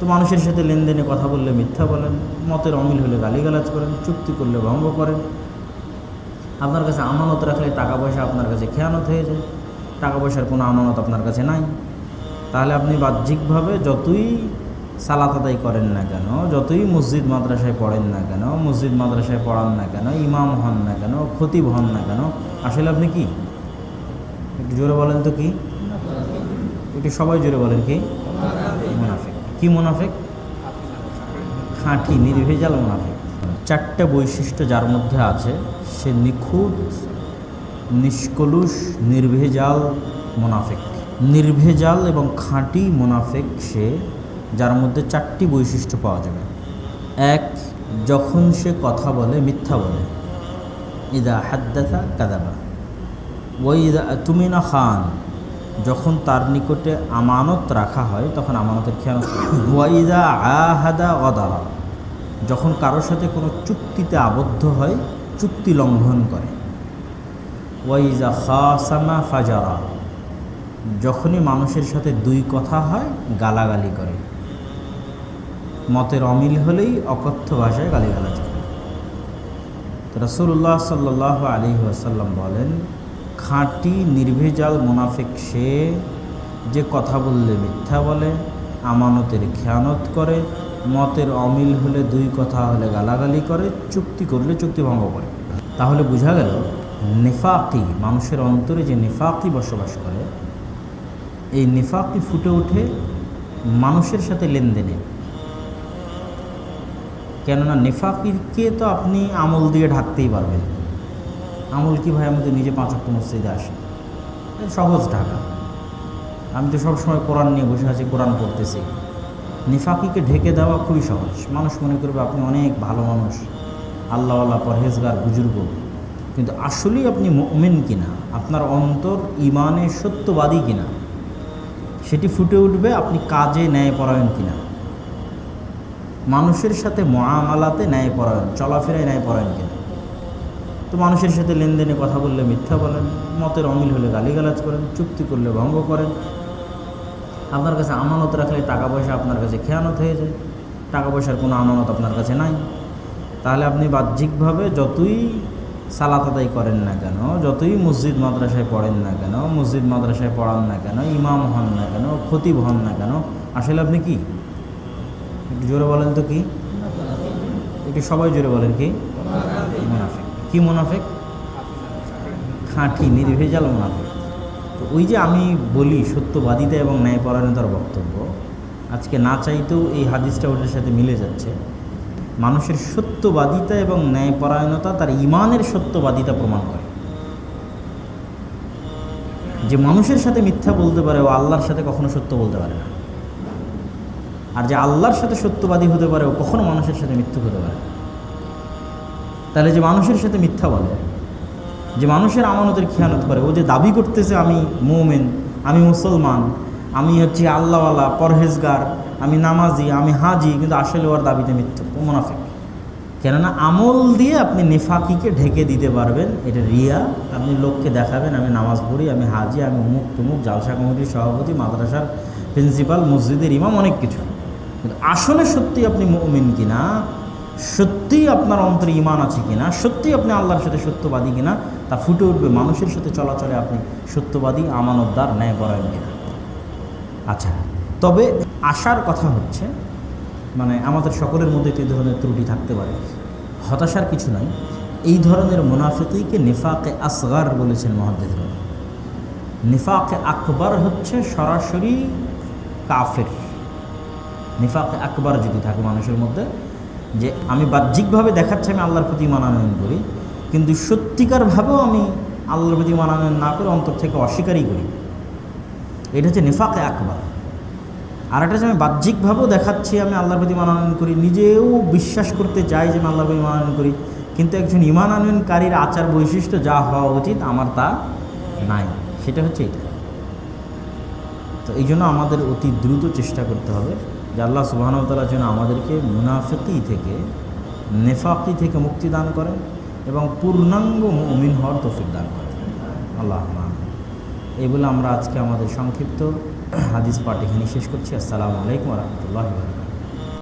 তো মানুষের সাথে লেনদেনে কথা বললে মিথ্যা বলেন, মতের অমিল হলে গালিগালাজ করেন, চুক্তি করলে ভঙ্গ করেন। আপনার কাছে আমানত রাখলে টাকা পয়সা আপনার কাছে খেয়ানত হয়ে যায়। টাকা পয়সার কোনো আমানত আপনার কাছে নাই। তাহলে আপনি বাহ্যিকভাবে যতই সালাত আদায় করেন না কেন, যতই মসজিদ মাদ্রাসায় পড়েন না কেন, মসজিদ মাদ্রাসায় পড়ান না কেন, ইমাম হন না কেন, খতিব হন না কেন, আসলে আপনি কি? একটু জোরে বলেন তো কি? একটু সবাই জোরে বলেন কি? কি মুনাফেক? খাঁটি, নির্ভেজাল মুনাফেক। চারটে বৈশিষ্ট্য যার মধ্যে আছে, সে নিখুঁত, নিষ্কলুষ, নির্ভেজাল মুনাফেক। নির্ভেজাল এবং খাঁটি মুনাফেক সে, যার মধ্যে চারটি বৈশিষ্ট্য পাওয়া যাবে। এক, যখন সে কথা বলে, মিথ্যা বলে। ইদা হাদ্দাথা কাদাবা। ওই ইদা তুমিনা খান। যখন তার নিকটে আমানত রাখা হয়, তখন আমানতের খেয়ানত ওয়াইদা আহাদা অদারা যখন কারোর সাথে কোনো চুক্তিতে আবদ্ধ হয়, চুক্তি লঙ্ঘন করে। ওয়াইজা খাসামা ফাজারা। যখনই মানুষের সাথে দুই কথা হয়, গালাগালি করে। মতের অমিল হলেই অকথ্য ভাষায় গালিগালাজ করে। রসুল্লাহ সাল্লাহ আলী আসাল্লাম বলেন খাঁটি নির্ভেজাল মোনাফেক সে যে কথা বললে মিথ্যা বলে, আমানতের খেয়ানত করে, মতের অমিল হলে দুই কথা হলে গালাগালি করে, চুক্তি করলে চুক্তি ভঙ্গ করে। তাহলে বোঝা গেল, নেফাকি, মানুষের অন্তরে যে নেফাকি বসবাস করে, এই নেফাকি ফুটে ওঠে মানুষের সাথে লেনদেনে। কেননা নেফাকিকে তো আপনি আমল দিয়ে ঢাকতেই পারবেন। আমল কি ভাই আমাদের নিজে পাঁচ অক্ট মসজিদে আসে? সহজ ঢাকা। আমি তো সবসময় কোরআন নিয়ে বসে আছি, কোরআন পড়তেছি। নিফাকিকে ঢেকে দেওয়া খুবই সহজ। মানুষ মনে করবে আপনি অনেক ভালো মানুষ, আল্লাহওয়ালা, পরহেজগার, বুজুর্গ। কিন্তু আসলেই আপনি মেন কিনা? আপনার অন্তর ইমানে সত্যবাদী কিনা? সেটি ফুটে উঠবে আপনি কাজে ন্যায়পরায়ণ কিনা? মানুষের সাথে মহামালাতে ন্যায়পরায়ণ, চলাফেরায় ন্যায়পরায়ণ কিনা? তো মানুষের সাথে লেনদেনে কথা বললে মিথ্যা বলেন, মতের অমিল হলে গালিগালাজ করেন, চুক্তি করলে ভঙ্গ করেন। আপনার কাছে আমানত রাখলে টাকা পয়সা আপনার কাছে খেয়ানত হয়ে যায়। টাকা পয়সার কোনো আমানত আপনার কাছে নাই। তাহলে আপনি বাহ্যিকভাবে যতই সালাত আদায় করেন না কেন, যতই মসজিদ মাদ্রাসায় পড়েন না কেন, মসজিদ মাদ্রাসায় পড়ান না কেন, ইমাম হন না কেন, খতিব হন না কেন, আসলে আপনি কি? একটু জোরে বলেন তো কি? একটু সবাই জোরে বলেন কি? মুনাফেক। কি মুনাফেক? খাঁটি, নির্ভেজাল মুনাফেক। তো ওই যে আমি বলি, সত্যবাদিতা এবং ন্যায়পরায়ণতার বক্তব্য, আজকে না চাইতেও এই হাদিসটা ওটার সাথে মিলে যাচ্ছে। মানুষের সত্যবাদিতা এবং ন্যায়পরায়ণতা তার ইমানের সত্যবাদিতা প্রমাণ করে। যে মানুষের সাথে মিথ্যা বলতে পারে ও আল্লাহর সাথে কখনো সত্য বলতে পারে না। আর যে আল্লাহর সাথে সত্যবাদী হতে পারে ও কখনো মানুষের সাথে মিথ্যুক হতে পারে না। তাহলে যে মানুষের সাথে মিথ্যা বলে, যে মানুষের আমানতের খেয়ানত করে, ও যে দাবি করতেছে আমি মোমেন, আমি মুসলমান, আমি হচ্ছে আল্লাহওয়ালা, পরহেজগার, আমি নামাজি, আমি হাজি, কিন্তু আসলে ওর দাবিতে মৃত্যু ও মুনাফিক। কেননা আমল দিয়ে আপনি নেফাকিকে ঢেকে দিতে পারবেন, এটা রিয়া। আপনি লোককে দেখাবেন, আমি নামাজ পড়ি, আমি হাজি, আমি অমুক তুমুক জালসা কমিটির সভাপতি, মাদ্রাসার প্রিন্সিপাল, মসজিদের ইমাম, অনেক কিছু। কিন্তু আসলে সত্যি আপনি মুমিন কিনা সত্যিই আপনার অন্তরে ইমান আছে কিনা সত্যিই আপনি আল্লাহর সাথে সত্যবাদী কিনা, তা ফুটে উঠবে মানুষের সাথে চলাচলে আপনি সত্যবাদী, আমানতদার, ন্যায়পরায়ণ কিনা। আচ্ছা তবে আশার কথা হচ্ছে মানে আমাদের সকলের মধ্যে এই ধরনের ত্রুটি থাকতে পারে। হতাশার কিছু নাই। এই ধরনের মুনাফিকিকে নিফাকে আসগার বলেছেন মহাদ্দেদ নিফাকে আকবর হচ্ছে সরাসরি কাফের। নিফাকে আকবর যদি থাকে মানুষের মধ্যে যে আমি বাহ্যিকভাবে দেখাচ্ছি আমি আল্লাহর প্রতি মানানয়ন করি, কিন্তু সত্যিকারভাবেও আমি আল্লাহর প্রতি মানানয়ন না করে অন্তর থেকে অস্বীকারই করি। এটা হচ্ছে নিফাকে আকবর আর একটা আমি বাহ্যিকভাবেও দেখাচ্ছি আমি আল্লাহর প্রতি মানানয়ন করি, নিজেও বিশ্বাস করতে চাই যে আমি আল্লাহর প্রতি মানানয়ন করি, কিন্তু একজন ইমান আনয়নকারীর আচার বৈশিষ্ট্য যা হওয়া উচিত আমার তা নাই। সেটা হচ্ছে এটা। তো এই জন্য আমাদের অতি দ্রুত চেষ্টা করতে হবে। যে আল্লাহ সুবাহতালার যেন আমাদেরকে মুনাফেকি থেকে, নেফাকি থেকে মুক্তি দান করেন এবং পূর্ণাঙ্গ মুমিন হওয়ার তৌফিক দান করেন। আল্লাহ। এই বলে আমরা আজকে আমাদের সংক্ষিপ্ত হাদিস পাঠ এখানে শেষ করছি। আসসালামু আলাইকুম রহমতুল্লাহ